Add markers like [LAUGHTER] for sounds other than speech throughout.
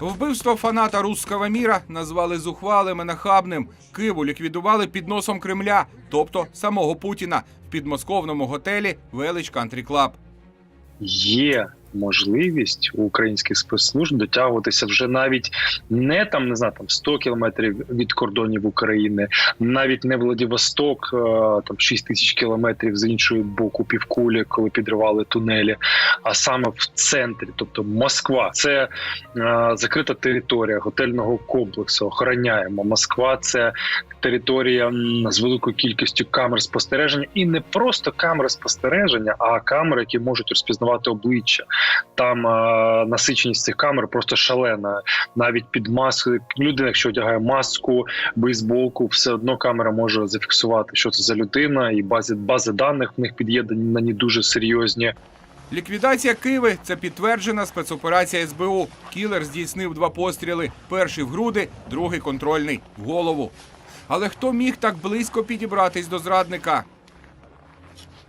Вбивство фаната русского міра назвали зухвалим і нахабним. Киву ліквідували під носом Кремля, тобто самого Путіна, в підмосковному готелі Велич Кантрі Клаб. є можливість у українських спецслужб дотягуватися вже навіть не там не знаю, там 100 кілометрів від кордонів України, навіть не Владивосток, е, там 6 тисяч кілометрів з іншої боку півкулі, коли підривали тунелі, а саме в центрі, тобто Москва, це е, закрита територія готельного комплексу. Охороняємо Москва. Це територія з великою кількістю камер спостереження, і не просто камери спостереження, а камери, які можуть розпізнавати обличчя. Там е, насиченість цих камер просто шалена. Навіть під маскою людина, якщо одягає маску, бейсболку, все одно камера може зафіксувати, що це за людина, і бази бази даних в них під'єднані дуже серйозні. Ліквідація Киви це підтверджена спецоперація СБУ. Кілер здійснив два постріли: перший в груди, другий контрольний в голову. Але хто міг так близько підібратись до зрадника?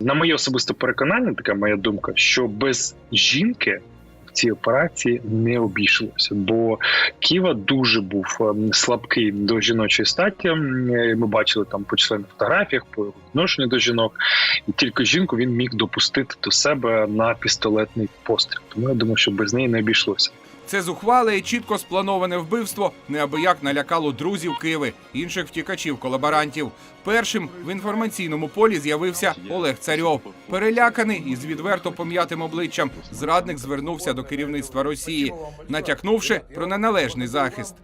На моє особисте переконання, така моя думка, що без жінки в цій операції не обійшлося, бо Ківа дуже був ем, слабкий до жіночої статі. Е, Ми бачили там по численних фотографіях, по відношенню до жінок, і тільки жінку він міг допустити до себе на пістолетний постріл. Тому я думаю, що без неї не обійшлося. Це зухвале і чітко сплановане вбивство неабияк налякало друзів Киви, інших втікачів колаборантів. Першим в інформаційному полі з'явився Олег Царьов. Переляканий і з відверто пом'ятим обличчям, зрадник звернувся до керівництва Росії, натякнувши про неналежний захист.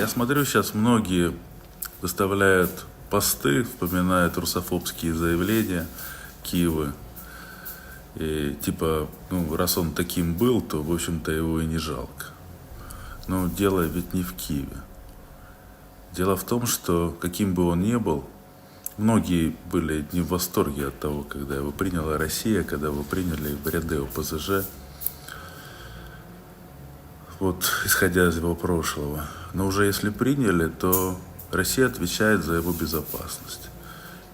Я смотрю, сейчас многие выставляют посты, вспоминают русофобские заявления Киевы. И типа, ну, раз он таким был, то, в общем-то, его и не жалко. Но дело ведь не в Киеве. Дело в том, что каким бы он ни был, многие были не в восторге от того, когда его приняла Россия, когда его приняли в ряды ОПЗЖ вот исходя из его прошлого. Но уже если приняли, то Россия отвечает за его безопасность.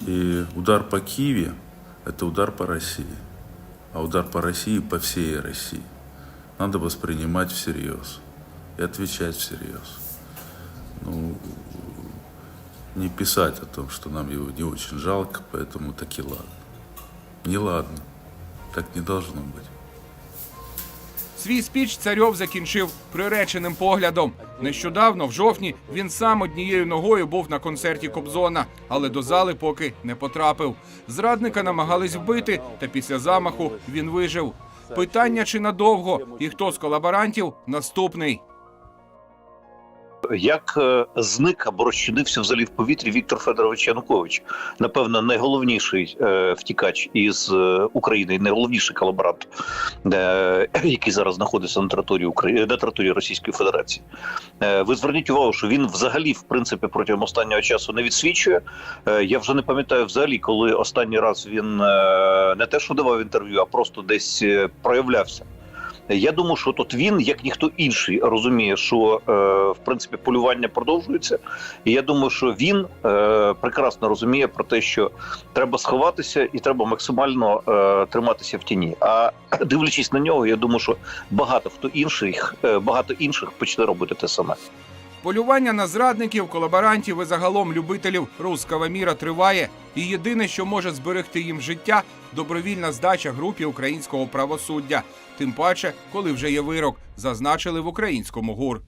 И удар по Киеве – это удар по России. А удар по России – по всей России. Надо воспринимать всерьез и отвечать всерьез. Ну, не писать о том, что нам его не очень жалко, поэтому таки ладно. Не ладно. Так не должно быть. Свій спіч царьов закінчив приреченим поглядом. Нещодавно, в жовтні, він сам однією ногою був на концерті Кобзона, але до зали поки не потрапив. Зрадника намагались вбити, та після замаху він вижив. Питання чи надовго і хто з колаборантів наступний. Як е, зник або розчинився взагалі в повітрі Віктор Федорович Янукович, напевно, найголовніший е, втікач із е, України, найголовніший колаборант, який зараз знаходиться на території України на території Російської Федерації. Ви зверніть увагу, що він взагалі, в принципі, протягом останнього часу не відсвічує. Я вже не пам'ятаю взагалі, коли останній раз він не те, що давав інтерв'ю, а просто десь проявлявся. Я думаю, що тут він, як ніхто інший, розуміє, що е, в принципі полювання продовжується, і я думаю, що він е, прекрасно розуміє про те, що треба сховатися і треба максимально е, триматися в тіні. А [CLEARS THROAT] дивлячись на нього, я думаю, що багато хто інших, багато інших почне робити те саме. Полювання на зрадників, колаборантів і загалом любителів руского міра триває. І єдине, що може зберегти їм життя добровільна здача групі українського правосуддя. Тим паче, коли вже є вирок, зазначили в українському гур.